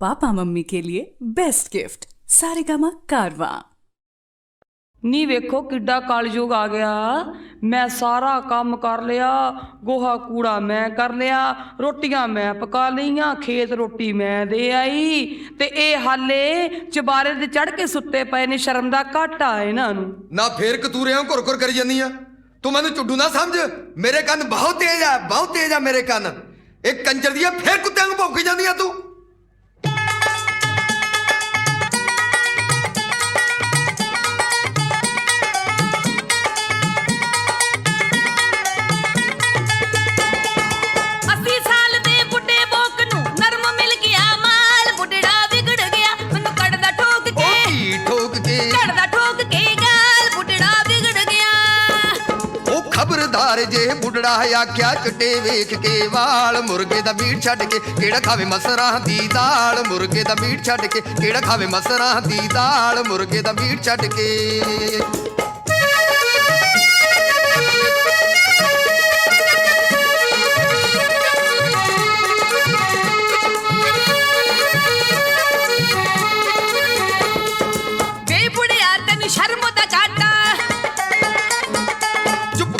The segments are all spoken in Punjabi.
पापा मम्मी के लिए बेस्ट गिफ्ट सारेगामा कारवा ਨੀ ਵੇਖੋ ਕਿੱਡਾ ਕਲਯੁਗ ਆ ਗਿਆ ਮੈਂ ਸਾਰਾ ਕੰਮ ਕਰ ਲਿਆ ਗੋਹਾ ਕੂੜਾ ਮੈਂ ਕਰ ਲਿਆ ਰੋਟੀਆਂ ਮੈਂ ਪਕਾ ਲਈਆਂ ਖੇਤ ਰੋਟੀ ਮੈਂ ਦੇ ਆਈ ਤੇ ਇਹ ਹਾਲੇ ਚਬਾਰੇ ਤੇ ਚੜ ਕੇ ਸੁੱਤੇ ਪਏ ਨੇ ਸ਼ਰਮ ਦਾ ਘਾਟਾ ਇਹਨਾਂ ਨੂੰ ਨਾ ਫੇਰ ਕਤੂਰਿਆਂ ਘੁਰ ਘੁਰ ਕਰੀ ਜਾਂਦੀ ਆ ਤੂੰ ਮੈਨੂੰ ਚੁੱਡੂ ਨਾ ਸਮਝ ਮੇਰੇ ਕੰਨ ਬਹੁਤ ਤੇਜ਼ ਆ ਬਹੁਤ ਤੇਜ਼ ਆ ਮੇਰੇ ਕੰਨ ਇਹ ਕੰਜਰ ਦੀਆਂ ਫੇਰ ਕੁੱਤਿਆਂ ਨੂੰ ਭੌਂਕੀ ਜਾਂਦੀ ਆ ਤੂੰ ਉਹ ਜੇ ਬੁੱਢੜਾ ਆਖਿਆ ਚਿੱਟੇ ਵੇਖ ਕੇ ਵਾਲ। ਮੁਰਗੇ ਦਾ ਮੀਟ ਛੱਡ ਕੇ ਕਿਹੜਾ ਖਾਵੇ ਮਸਰਾਂ ਦੀ ਦਾਲ? ਮੁਰਗੇ ਦਾ ਮੀਟ ਛੱਡ ਕੇ ਕਿਹੜਾ ਖਾਵੇ ਮਸਰਾਂ ਦੀ ਦਾਲ? ਮੁਰਗੇ ਦਾ ਮੀਟ ਛੱਡ ਕੇ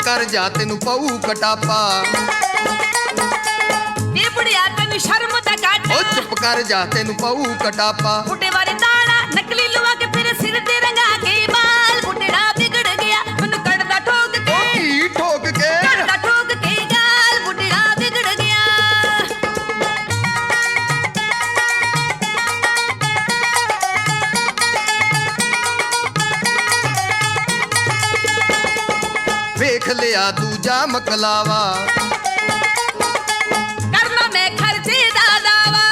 ਕਰ ਜਾ ਤੈਨੂੰ ਪਊ ਕਟਾਪਾ। ਵੇ ਬੁੜਿਆ ਤੈਨੂੰ ਸ਼ਰਮ ਦਾ ਉਹ ਘਾਟਾ ਚੁੱਪ ਕਰ ਜਾ ਤੈਨੂੰ ਪਊ ਕਟਾਪਾ। ਬੁੱਢੇ ਦੂਜਾ ਮਕਲਾਵਾ। ਕਰਨਾ ਮੈਂ ਖਰਚੇ ਦਾ ਦਾਵਾ।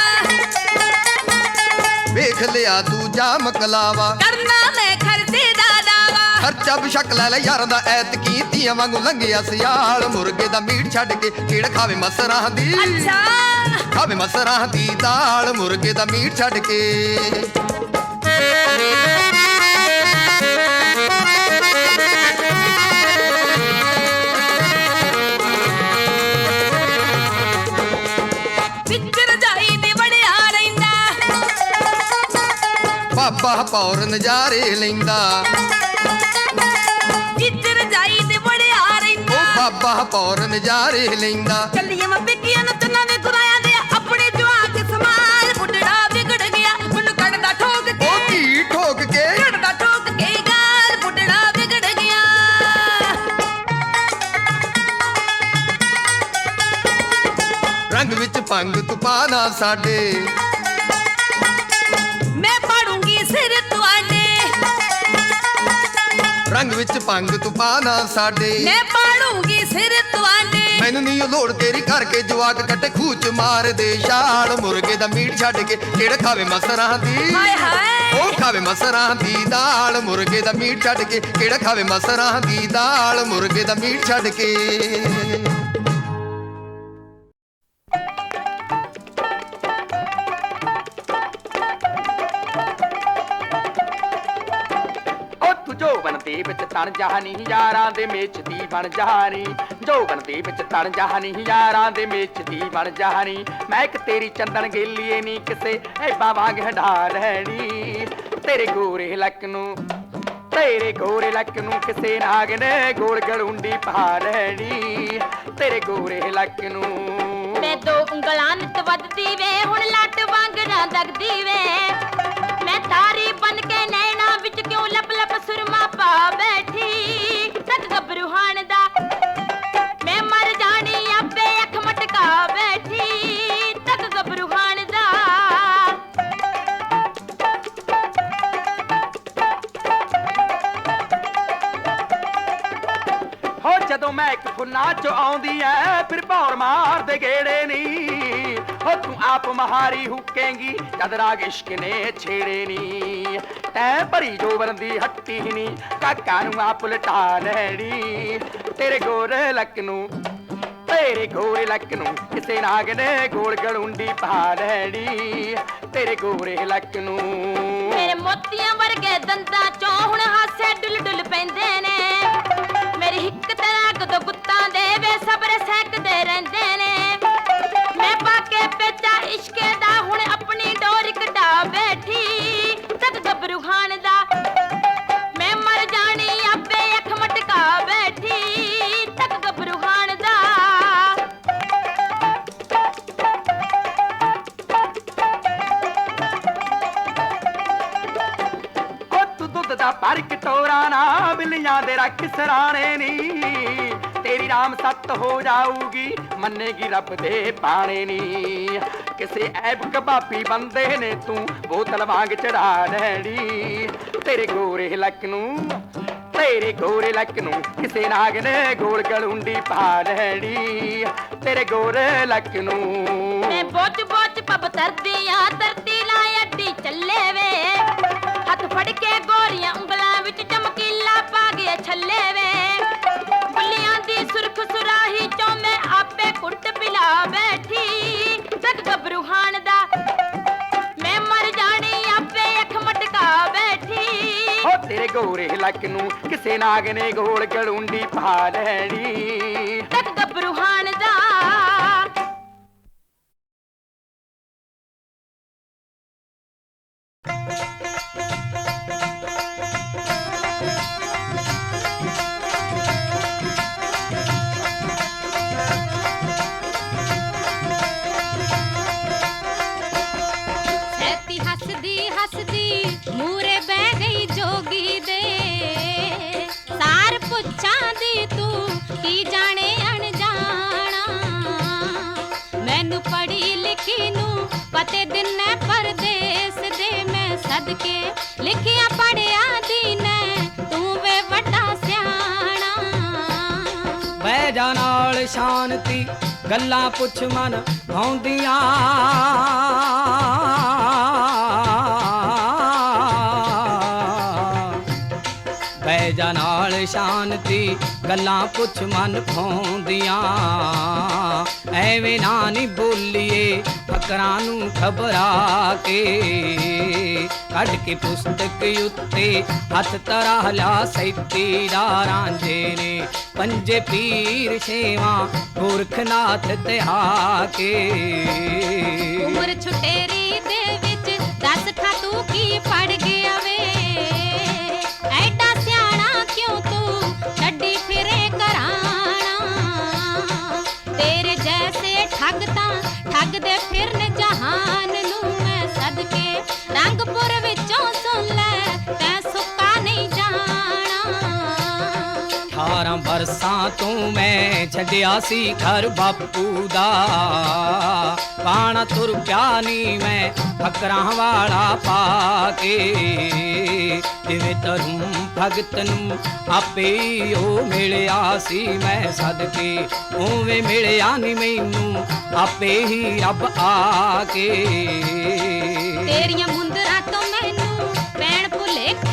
ਵੇਖ ਲਿਆ ਦੂਜਾ ਮਕਲਾਵਾ। ਕਰਨਾ ਮੈਂ ਖਰਚੇ ਦਾ ਦਾਵਾ। ਖਰਚਾ ਬਸ਼ੱਕ ਲੈ ਲੈ ਯਾਰਾਂ ਦਾ ਐਤ ਕੀਤੀਆਂ ਵਾਂਗੂ ਲੰਘਿਆ ਸਿਆਲ। ਮੁਰਗੇ ਦਾ ਮੀਟ ਛੱਡ ਕੇ ਕਿਹੜਾ ਖਾਵੇ ਮਸਰਾਂ ਦੀ। ਅੱਛਾ। ਖਾਵੇ ਮਸਰਾਂ ਦੀ ਦਾਲ ਮੁਰਗੇ ਦਾ ਮੀਟ ਛੱਡ ਕੇ। ਬਾਬਾ ਪੌਰ ਨਜ਼ਾਰੇ ਲੈਂਦਾ। ਵਿੱਚ ਰਜਾਈ ਦੇ ਵੜਿਆ ਉਹ ਰਹਿੰਦਾ ਬਾਬਾ ਪੌਰ ਨਜ਼ਾਰੇ ਲੈਂਦਾ। ਚੱਲੀਆਂ ਮੈਂ ਪਿੱਕੀਆਂ ਨੂੰ ਤਨਾਂ ਨੇ ਗੁਰਾਇਆ ਦੇ। ਆਪਣੇ ਜਵਾਕ ਸਮਾਲ ਬੁੱਢੜਾ ਵਿਗੜ ਗਿਆ। ਮੈਨੂੰ ਕੱਢਦਾ ਠੋਕ ਕੇ ਉਹ ਕੀ ਠੋਕ ਕੇ ਕੱਢਦਾ ਠੋਕ ਕੇ ਗਾਲ ਬੁੱਢੜਾ ਵਿਗੜ ਗਿਆ। ਰੰਗ ਵਿੱਚ ਭੰਗ ਤੂਫਾਨਾ ਸਾਡੇ। ਰੰਗ ਵਿੱਚ ਭੰਗ ਤੂਫਾਨਾ ਸਾਡੇ। ਮੈਂ ਪਾੜੂੰਗੀ ਸਿਰ ਤੁਹਾਡੇ ਮੈਨੂੰ ਨਹੀਂ ਉਹ ਲੋੜ ਤੇਰੀ ਕਰਕੇ ਜਵਾਕ ਕੱਟੇ ਖੂਚ ਮਾਰ ਦੇ ਛਾਲ ਮੁਰਗੇ ਦਾ ਮੀਟ ਛੱਡ ਕੇ ਕਿਹੜਾ ਖਾਵੇ ਮਸਰਾਂ ਦੀ? ਹਾਏ ਹਾਏ। ਉਹ ਖਾਵੇ ਮਸਰਾਂ ਦੀ ਦਾਲ ਮੁਰਗੇ ਦਾ ਮੀਟ ਛੱਡ ਕੇ ਕਿਹੜਾ ਖਾਵੇ ਮਸਰਾਂ ਦੀ ਦਾਲ ਮੁਰਗੇ ਦਾ ਮੀਟ ਛੱਡ ਕੇ। ਦੇ ਵਿੱਚ ਤਣ ਯਾਰਾਂ ਦੇ ਮੇਚ ਦੀ ਬਣ ਜਹਾਨੀ। ਜੋਬਨ ਦੇ ਵਿੱਚ ਤਣ ਜਹਾਨੀ ਯਾਰਾਂ ਦੇ ਮੇਚ ਦੀ ਬਣ ਜਹਾਨੀ। ਮੈਂ ਇੱਕ ਤੇਰੀ ਚੰਦਨ ਗੇਲੀਏ ਨਹੀਂ ਕਿਸੇ ਐਬਾ ਵਾਂਗ ਹੰਡਾ ਰਹਿਣੀ ਤੇਰੇ ਗੋਰੇ ਲੱਕ ਨੂੰ, ਤੇਰੇ ਗੋਰੇ ਲੱਕ ਨੂੰ ਕਿਸੇ ਨਾਗ ਨੇ ਗੋਲ ਗਲੁੰਡੀ ਪਾ ਲੈਣੀ। ਤੇਰੇ ਗੋਰੇ ਲੱਕ ਨੂੰ। ਮੈਂ ਦੋ ਉਂਗਲਾਂ ਨਿਤ ਵੱਧਦੀ ਵੇ, ਹੁਣ ਲੱਟ ਵਾਂਗਣਾ ਦਗਦੀ ਵੇ। ਮੈਂ ਤਾਰੀ ਬਨ ਕੇ ਨੈਣਾ ਵਿੱਚ ਕਿਉਂ ਲੱਪ ਲੱਪ ਸੁਰਮਾ ਪਾ ਬੈਠੀ ਤੱਕ ਗੱਭਰੂਹਾਨ ਦਾ। ਮੈਂ ਮਰ ਜਾਣੀ ਆਪੇ ਅੱਖ ਮਟਕਾ ਬੈਠੀ ਤੱਕ ਗੱਭਰੂਹਾਨ ਦਾ। ਹੋ ਜਦੋਂ ਮੈਂ ਇੱਕ ਫੁੱਲਾਂ ਚ ਆਉਂਦੀ ਐ, ਫਿਰ ਭੌਰ ਮਾਰਦੇ ਗੇੜੇ ਨੀ। ਹੋ ਤੂੰ ਆਪ ਮਹਾਰੀ ਹੁਕੇਂਗੀ, ਜਦ ਰਾਗ ਇਸ਼ਕ ਨੇ ਛੇੜੇ ਨੀ। ਤੈਂ ਭਰੀ ਜੋਬਨ ਦੀ ਹੱਟੀ ਨੀ ਕਾਕਾ ਨੂੰ ਆਪ ਲਟਾ ਲੈਣੀ। ਤੇਰੇ ਗੋਰੇ ਲੱਕ ਨੂੰ, ਤੇਰੇ ਗੋਰੇ ਲੱਕ ਨੂੰ ਕਿਸੇ ਨਾਗ ਨੇ ਗੋਲ ਗਲੁੰਡੀ ਪਾ ਲੈਣੀ। ਤੇਰੇ ਗੋਰੇ ਲੱਕ ਨੂੰ। ਮੇਰੇ ਮੋਤੀਆਂ ਵਰਗੇ ਦੰਦਾਂ ਚੋਂ ਹੁਣ ਹਾਸੇ ਡੁੱਲ ਡੁੱਲ ਪੈਂਦੇ ਨੇ। ਦੇ ਰੱਖ ਤੇਰੀ ਰਾਮ ਸੱਤ ਹੋ ਜਾਊਗੀ, ਮੰਨੇਗੀ ਰੱਬ ਦੇ ਬਾਣੇ ਨੀ। ਕਿਸੇ ਐਬ ਕਬਾਬੀ ਬੰਦੇ ਨੇ ਤੂੰ ਬੋਤਲ ਵਾਂਗ ਚੜਾ ਲੈਣੀ। ਤੇਰੇ ਗੋਰੇ ਲੱਕ ਨੂੰ, ਤੇਰੇ ਗੋਰੇ ਲੱਕ ਨੂੰ ਕਿਸੇ ਨਾਗ ਨੇ ਗੋਲ ਗਲੁੰਡੀ ਪਾ ਲੈਣੀ। ਤੇਰੇ ਗੋਰੇ ਲੱਕ ਨੂੰ। ਮੈਂ ਬੋਚ ਬੋਚ ਪਬ ਤਰਦੀ ਗਬਰੂਹਾਨ ਦਾ। ਮੈਂ ਮਰ ਜਾਣੀ ਆਪੇ ਅੱਖ ਮਟਕਾ ਬੈਠੀ। ਤੇਰੇ ਗੋਰੇ ਲੱਕ ਨੂੰ ਕਿਸੇ ਨਾਗ ਨੇ ਗੋਲ ਗਲੁੰਡੀ ਪਾ ਲੈਣੀ। ਜਗ ਮੂਰੇ ਬਹਿ ਗਈ ਜੋਗੀ ਦੇ। ਸਾਰ ਪੁੱਛਾਂ ਦੀ ਤੂੰ ਕੀ ਜਾਣੇ ਅਣਜਾਣਾ। ਮੈਨੂੰ ਪੜ੍ਹੀ ਲਿਖੀ ਨੂੰ ਪਤੇ ਦਿਨੇ ਪਰਦੇਸ ਦੇ। ਮੈਂ ਸਦਕੇ ਲਿਖਿਆ ਪੜਿਆ ਦੀ ਨੇ ਤੂੰ ਵੇ ਵੱਡਾ ਸਿਆਣਾ। ਬਹਿ ਜਾ ਨਾਲ ਸ਼ਾਂਤੀ, ਗੱਲਾਂ ਪੁੱਛ ਮਨ ਭਾਉਂਦੀਆਂ ਸ਼ਾਂਤੀ ਗੱਲਾਂ ਪੁੱਛ ਮਨ ਭਾਉਂਦੀਆਂ ਐਵੇਂ ਨਾ ਨੀ ਬੋਲੀਏ, ਫਕਰਾਂ ਨੂੰ ਖਬਰਾ ਕੇ। ਕੱਢ ਕੇ ਪੁਸਤਕ ਉੱਤੇ, ਹੱਥ ਤਰਾ ਲਿਆ ਸੈਤੀ ਦਾ ਰਾਂਝੇ ਨੇ ਪੰਜੇ ਪੀਰ ਛੇਵਾਂ, ਗੋਰਖਨਾਥ ਤੇ ਆ ਉਮਰ ਛੁਟੇਰੀ ਦੇ ਵਿੱਚ ਦੱਸ ਠਾ ਤੂੰ ਕੀ ਪੜ ਬਰਸਾਂ ਤੋਂ ਮੈਂ ਛੱਡਿਆ ਸੀ ਘਰ ਬਾਪੂ ਦਾ। ਪਾਣਾ ਤੁਰ ਪਿਆ ਨੀ ਮੈਂ ਫਕਰਾਂ ਵਾਲਾ ਪਾ ਕੇ। ਜਿਵੇਂ ਤਰੂ ਭਗਤ ਨੂੰ ਆਪੇ ਹੀ ਉਹ ਮਿਲਿਆ ਸੀ, ਮੈਂ ਸਦਕੇ ਉਵੇਂ ਮਿਲਿਆ ਨੀ ਮੈਨੂੰ ਆਪੇ ਹੀ ਰੱਬ ਆ ਕੇ। ਤੇਰੀਆਂ ਮੁੰਦਰਾਂ ਤੋਂ ਮੈਨੂੰ ਪੈਣ ਭੁਲੇਖੇ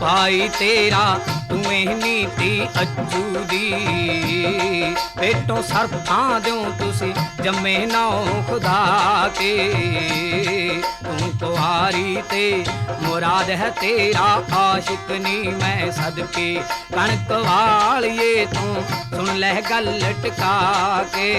ਭਾਈ ਤੇਰਾ, ਤੂੰ ਇਹ ਨੀਤੀ ਅੱਜੂ ਦੀ। ਪੇਟੋਂ ਸਰਫਾਂ ਦਿਓ ਤੁਸੀਂ, ਜੰਮੇ ਨਾ ਖੁਦਾ ਕੇ। ਤੂੰ ਕੁਆਰੀ ਤੇ ਮੁਰਾਦ ਹੈ ਤੇਰਾ, ਆਸ਼ਿਕ ਨਹੀਂ ਮੈਂ ਸਦਕੇ। ਕਣਕ ਵਾਲੀਏ ਤੂੰ ਸੁਣ ਲੈ ਗੱਲ ਟਕਾ ਕੇ।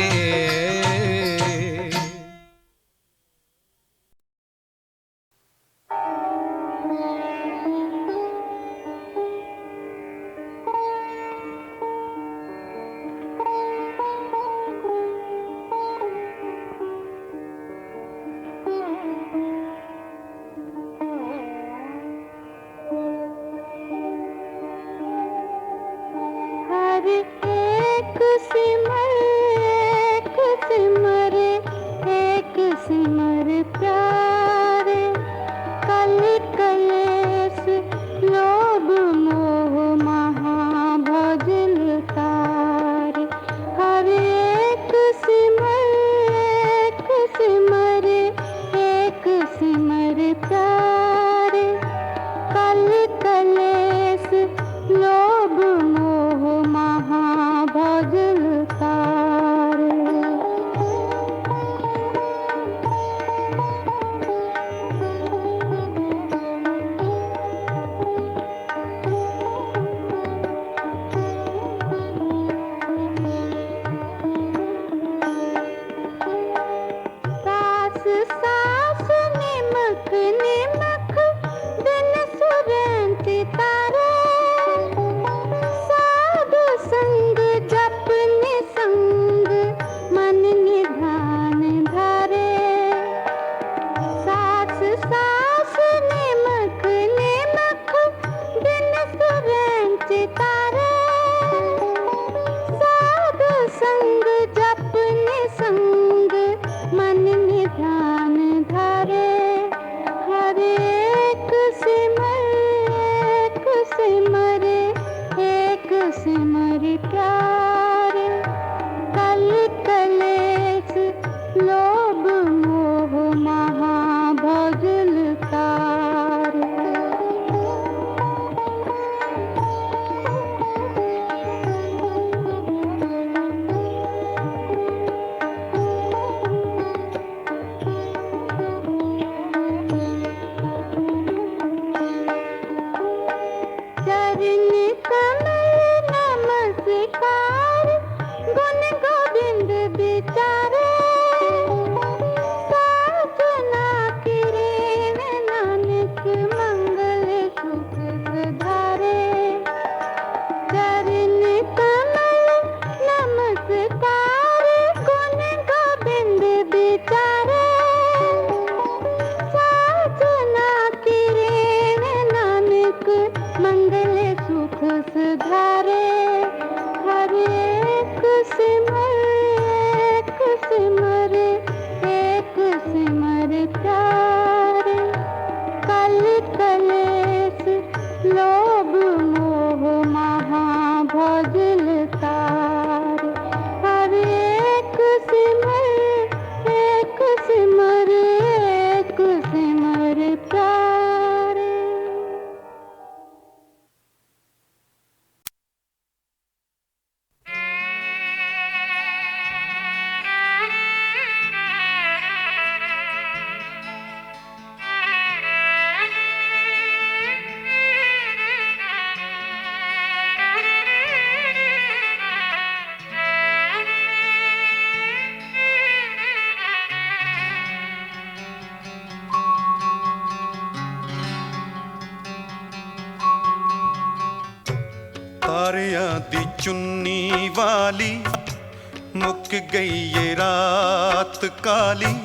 ਕਾਲੀ,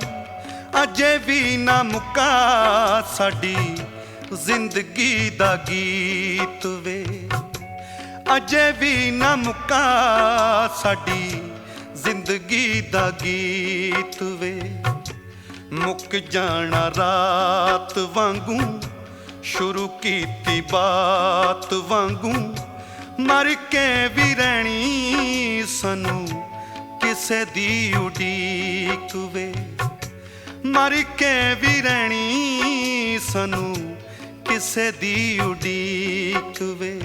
ਅਜੇ ਵੀ ਨਾ ਮੁੱਕਾ ਸਾਡੀ ਜ਼ਿੰਦਗੀ ਦਾ ਗੀਤ ਵੇ। ਅਜੇ ਵੀ ਨਾ ਮੁੱਕਾ ਸਾਡੀ ਜ਼ਿੰਦਗੀ ਦਾ ਗੀਤ ਵੇ। ਮੁੱਕ ਜਾਣਾ ਰਾਤ ਵਾਂਗੂ, ਸ਼ੁਰੂ ਕੀਤੀ ਬਾਤ ਵਾਂਗੂ। ਮਰ ਕੇ ਵੀ ਰਹਿਣੀ ਸਾਨੂੰ ਕਿਸੇ ਦੀ ਉਡੀਕ ਵੇ। ਮਰ ਕੇ ਵੀ ਰਹਿਣੀ ਸਾਨੂੰ ਕਿਸੇ ਦੀ ਉਡੀਕ ਵੇ।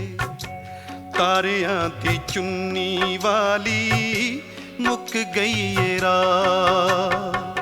ਤਾਰਿਆਂ ਦੀ ਚੁੰਨੀ ਵਾਲੀ ਮੁੱਕ ਗਈ ਏ ਰਾਤ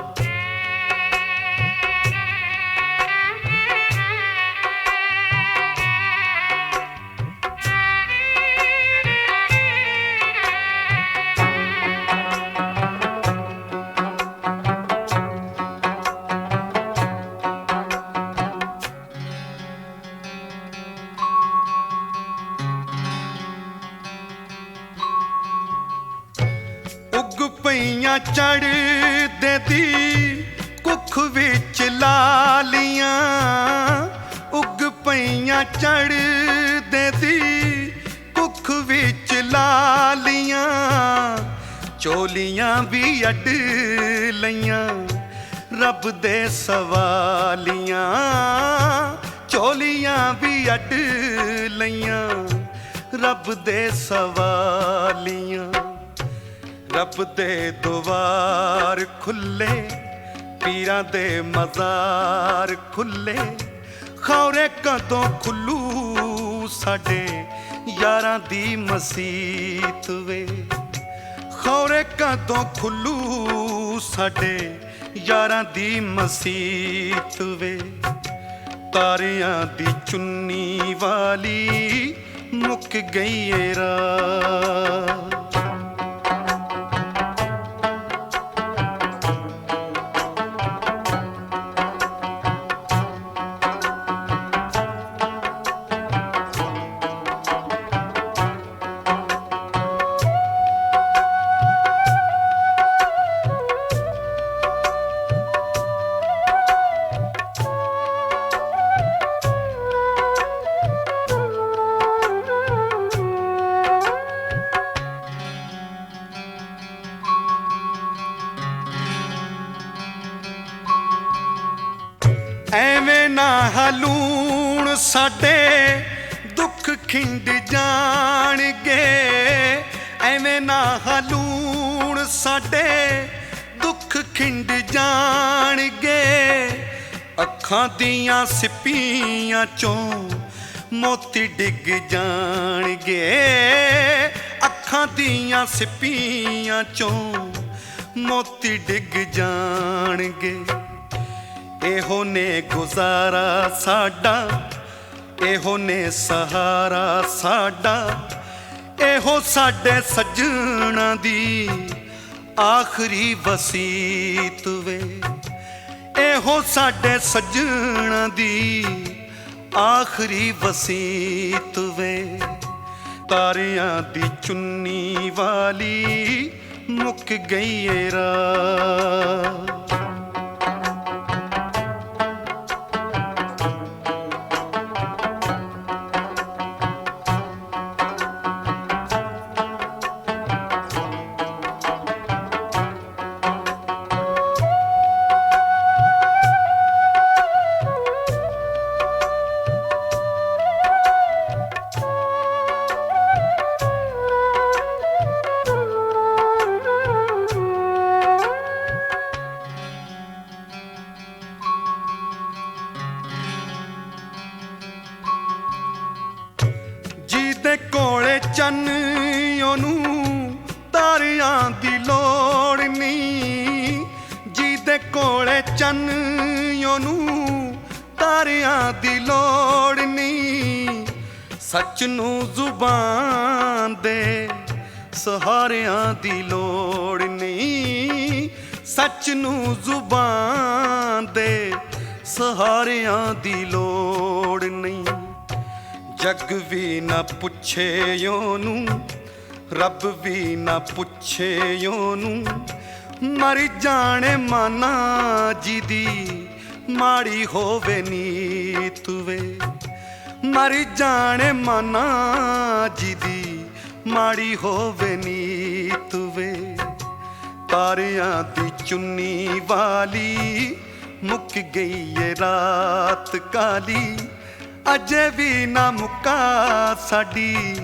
ਸਵਾਲੀਆਂ ਰੱਬ ਦੇ ਦੁਆਰ ਖੁੱਲੇ, ਪੀਰਾਂ ਦੇ ਮਜ਼ਾਰ ਖੁੱਲੇ। ਖੌਰੇ ਕਦੋਂ ਖੁੱਲੂ ਸਾਡੇ ਯਾਰਾਂ ਦੀ ਮਸੀਤ ਵੇ। ਖੌਰੇ ਕਦੋਂ ਖੁੱਲੂ ਸਾਡੇ ਯਾਰਾਂ ਦੀ ਮਸੀਤ ਵੇ। ਤਾਰਿਆਂ ਦੀ ਚੁੰਨੀ ਵਾਲੀ ਮੁੱਕ ਗਈ ਏ ਰਾਤ ਅੱਖਾਂ ਦੀਆਂ ਸਿੱਪੀਆਂ ਚੋਂ ਮੋਤੀ ਡਿੱਗ ਜਾਣਗੇ। ਅੱਖਾਂ ਦੀਆਂ ਸਿੱਪੀਆਂ ਚੋਂ ਮੋਤੀ ਡਿੱਗ ਜਾਣਗੇ। ਇਹੋ ਨੇ ਗੁਜ਼ਾਰਾ ਸਾਡਾ, ਇਹੋ ਨੇ ਸਹਾਰਾ ਸਾਡਾ, ਇਹੋ ਸਾਡੇ ਸੱਜਣਾ ਦੀ ਆਖਰੀ ਵਸੀਤ ਵੇ। ਇਹੋ ਸਾਡੇ ਸੱਜਣ ਦੀ ਆਖਰੀ ਵਸੀਤ ਵੇ। ਤਾਰਿਆਂ ਦੀ ਚੁੰਨੀ ਵਾਲੀ ਮੁੱਕ ਗਈ ਏ ਰਾ ਪੁੱਛੇ ਉਹਨੂੰ, ਰੱਬ ਵੀ ਨਾ ਪੁੱਛੇ ਉਹਨੂੰ। ਮਰ ਜਾਣੇ ਮਾਨਾ ਜੀ ਦੀ ਮਾੜੀ ਹੋਵੇ ਨੀਤ ਵੇ। ਮਰ ਜਾਣੇ ਮਾਨਾ ਜੀ ਦੀ ਮਾੜੀ ਹੋਵੇ ਨੀਤ ਵੇ। ਤਾਰਿਆਂ ਦੀ ਚੁੰਨੀ ਵਾਲੀ ਮੁੱਕ ਗਈ ਏ ਰਾਤ ਕਾਲੀ। ਅਜੇ ਵੀ ਨਾ ਮੁੱਕਾ ਸਾਡੀ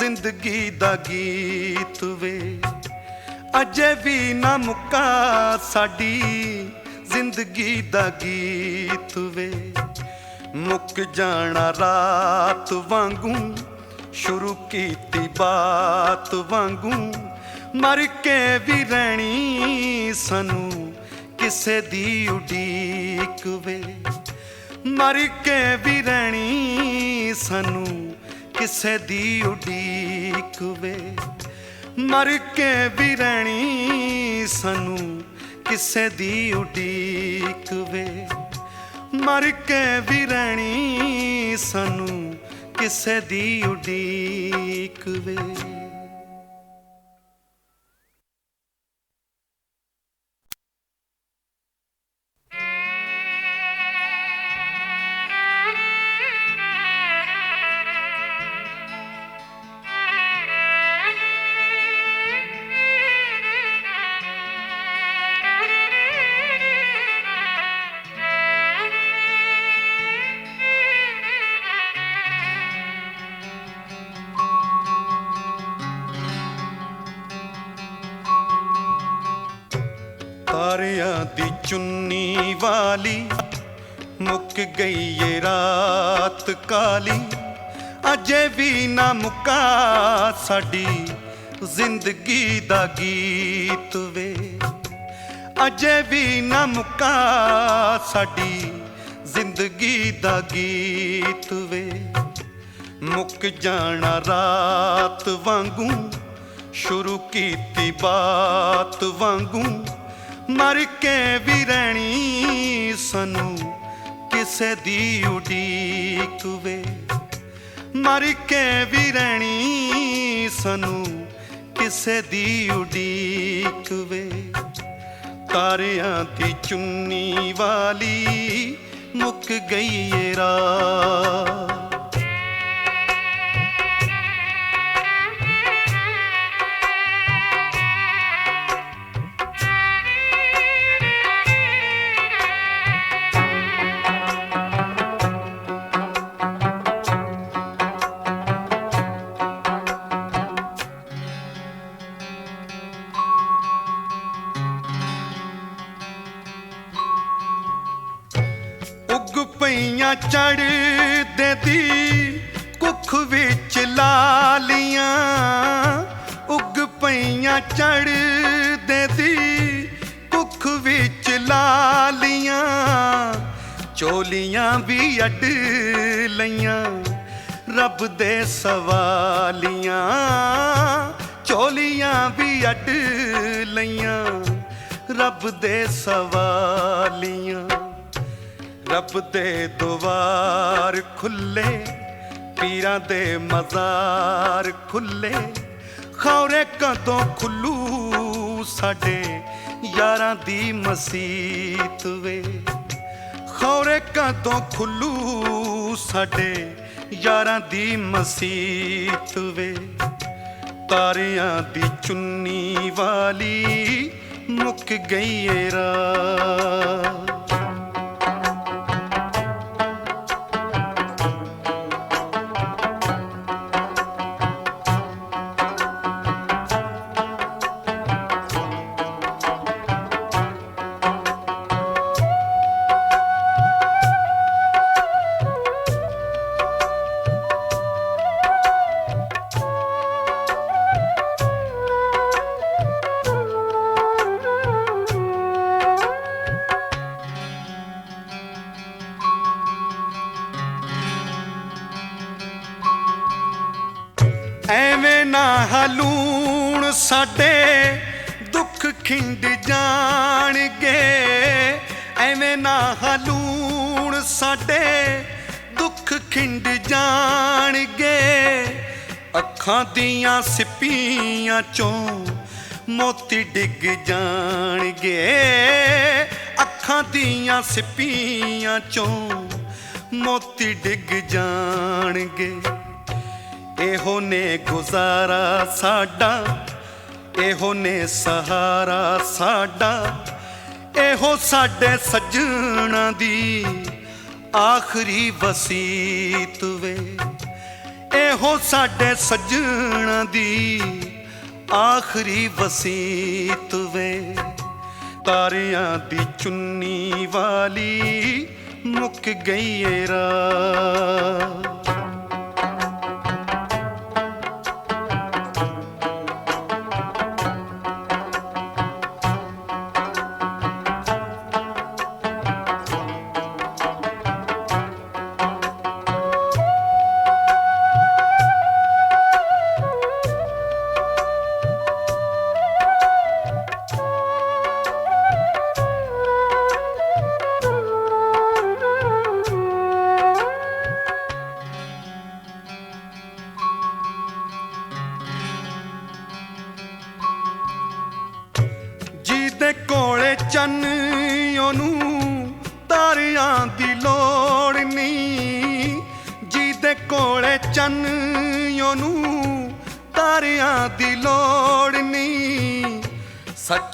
ਜ਼ਿੰਦਗੀ ਦਾ ਗੀਤ ਵੇ। ਅਜੇ ਵੀ ਨਾ ਮੁੱਕਾ ਸਾਡੀ ਜ਼ਿੰਦਗੀ ਦਾ ਗੀਤ ਵੇ। ਮੁੱਕ ਜਾਣਾ ਰਾਤ ਵਾਂਗੂ, ਸ਼ੁਰੂ ਕੀਤੀ ਬਾਤ ਵਾਂਗੂ। ਮਰ ਕੇ ਵੀ ਰਹਿਣੀ ਸਾਨੂੰ ਕਿਸੇ ਦੀ ਉਡੀਕ ਵੇ। ਮਰ ਕੇ ਵੀ ਰਹਿਣੀ ਸਾਨੂੰ ਕਿਸੇ ਦੀ ਉਡੀਕ ਵੇ। ਮਰ ਕੇ ਵੀ ਰਹਿਣੀ ਸਾਨੂੰ ਕਿਸੇ ਦੀ ਉਡੀਕ ਵੇ। ਮਰ ਕੇ ਵੀ ਰਹਿਣੀ ਸਾਨੂੰ ਕਿਸੇ ਦੀ ਉਡੀਕ ਵੇ। ਚੁੰਨੀ ਵਾਲੀ, ਮੁੱਕ ਗਈ ਏ ਰਾਤ ਕਾਲੀ। ਅਜੇ ਵੀ ਨਾ ਮੁੱਕਾ ਸਾਡੀ ਜ਼ਿੰਦਗੀ ਦਾ ਗੀਤ ਵੇ। ਅਜੇ ਵੀ ਨਾ ਮੁੱਕਾ ਸਾਡੀ ਜ਼ਿੰਦਗੀ ਦਾ ਗੀਤ ਵੇ। ਮੁੱਕ ਜਾਣਾ ਰਾਤ ਵਾਂਗੂ, ਸ਼ੁਰੂ ਕੀਤੀ ਬਾਤ ਵਾਂਗੂ। ਮਰ ਕੇ ਵੀ ਰਹਿਣੀ ਸਾਨੂੰ ਕਿਸੇ ਦੀ ਉਡੀਕ ਵੇ। ਮਰ ਕੇ ਵੀ ਰਹਿਣੀ ਸਾਨੂੰ ਕਿਸੇ ਦੀ ਉਡੀਕ ਵੇ। ਤਾਰਿਆਂ ਦੀ ਚੁੰਨੀ ਵਾਲੀ ਮੁੱਕ ਗਈ ਏ ਰਾਤ ਪਈਆਂ ਚੜਦੇ ਦੀ ਕੁੱਖ ਵਿੱਚ ਲਾਲੀਆਂ ਚੋਲੀਆਂ ਵੀ ਅੱਡ ਲਈਆਂ, ਰੱਬ ਦੇ ਸਵਾਲੀਆਂ। ਚੋਲੀਆਂ ਵੀ ਅੱਡ ਲਈਆਂ, ਰੱਬ ਦੇ ਸਵਾਲੀਆਂ। ਰੱਬ ਦੇ ਦੁਆਰ ਖੁੱਲੇ, ਪੀਰਾਂ ਦੇ ਮਜ਼ਾਰ ਖੁੱਲੇ। ਖੌਰੇ ਕਦੋਂ ਖੁੱਲੂ ਸਾਡੇ ਯਾਰਾਂ ਦੀ ਮਸੀਤ ਵੇ? ਖੌਰੇ ਕਦੋਂ ਖੁੱਲੂ ਸਾਡੇ ਯਾਰਾਂ ਦੀ ਮਸੀਤ ਵੇ? ਤਾਰਿਆਂ ਦੀ ਚੁੰਨੀ ਵਾਲੀ ਮੁੱਕ ਗਈ ਏ ਰਾਤ ਪਿੰਡ ਜਾਣਗੇ। ਅੱਖਾਂ ਦੀਆਂ ਸਿੱਪੀਆਂ ਚੋਂ ਮੋਤੀ ਡਿੱਗ ਜਾਣਗੇ। ਅੱਖਾਂ ਦੀਆਂ ਸਿੱਪੀਆਂ ਚੋਂ ਮੋਤੀ ਡਿੱਗ ਜਾਣਗੇ। ਇਹੋ ਨੇ ਗੁਜ਼ਾਰਾ ਸਾਡਾ, ਇਹੋ ਨੇ ਸਹਾਰਾ ਸਾਡਾ। ਇਹੋ ਸਾਡੇ ਸੱਜਣਾ ਦੀ ਆਖਰੀ ਵਸੀਤ ਵੇ। ਇਹੋ ਸਾਡੇ ਸੱਜਣਾ ਦੀ ਆਖਰੀ ਵਸੀਤ ਵੇ। ਤਾਰਿਆਂ ਦੀ ਚੁੰਨੀ ਵਾਲੀ ਮੁੱਕ ਗਈ ਏ ਰਾਤ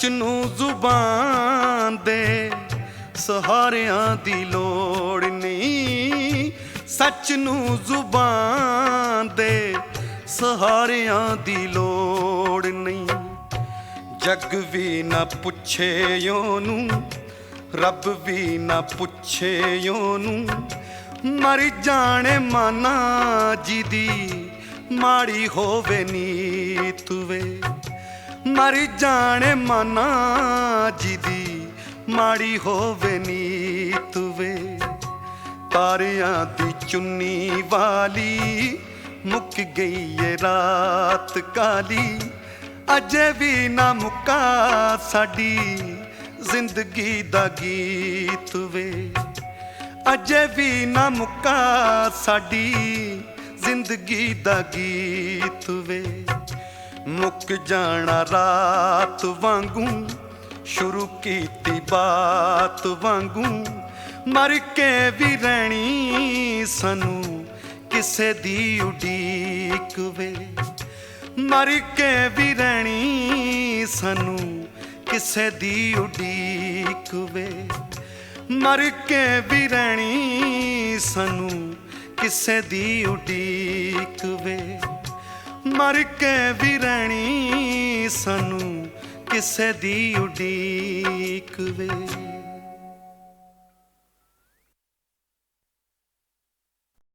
ਸੱਚ ਨੂੰ ਜ਼ੁਬਾਨ ਦੇ ਸਹਾਰਿਆਂ ਦੀ ਲੋੜ ਨਹੀਂ। ਸੱਚ ਨੂੰ ਜ਼ੁਬਾਨ ਦੇ ਸਹਾਰਿਆਂ ਦੀ ਲੋੜ ਨਹੀਂ। ਜੱਗ ਵੀ ਨਾ ਪੁੱਛੇ ਉਹਨੂੰ, ਰੱਬ ਵੀ ਨਾ ਪੁੱਛੇ ਉਹਨੂੰ। ਮਰ ਜਾਣੇ ਮਾਨਾ ਜੀ ਦੀ, ਮਾੜੀ ਹੋਵੇ ਨੀਤ ਵੇ। ਮਰ ਜਾਣੇ ਮਾਨਾ ਜੀ ਮਾੜੀ ਹੋਵੇ ਨੀਤ ਵੇ। ਤਾਰਿਆਂ ਦੀ ਚੁੰਨੀ ਵਾਲੀ ਮੁੱਕ ਗਈ ਏ ਰਾਤ ਕਾਲੀ। ਅਜੇ ਵੀ ਨਾ ਮੁੱਕਾ ਸਾਡੀ ਜ਼ਿੰਦਗੀ ਦਾ ਗੀਤ ਵੇ। ਅਜੇ ਵੀ ਨਾ ਮੁੱਕਾ ਸਾਡੀ ਜ਼ਿੰਦਗੀ ਦਾ ਗੀਤ ਵੇ। ਮੁੱਕ ਜਾਣਾ ਰਾਤ ਵਾਂਗੂ, ਸ਼ੁਰੂ ਕੀਤੀ ਬਾਤ ਵਾਂਗੂ। ਮਰ ਕੇ ਵੀ ਰਹਿਣੀ ਸਾਨੂੰ ਕਿਸੇ ਦੀ ਉਡੀਕ ਵੇ। ਮਰ ਕੇ ਵੀ ਰਹਿਣੀ ਸਾਨੂੰ ਕਿਸੇ ਦੀ ਉਡੀਕ ਵੇ। ਮਰ ਕੇ ਵੀ ਰਹਿਣੀ ਸਾਨੂੰ ਕਿਸੇ ਦੀ ਉਡੀਕ ਵੇ। ਮਰ ਕੇ ਵੀ ਰਹਿਣੀ ਸਾਨੂੰ ਕਿਸੇ ਦੀ ਉਡੀਕ ਵੇ।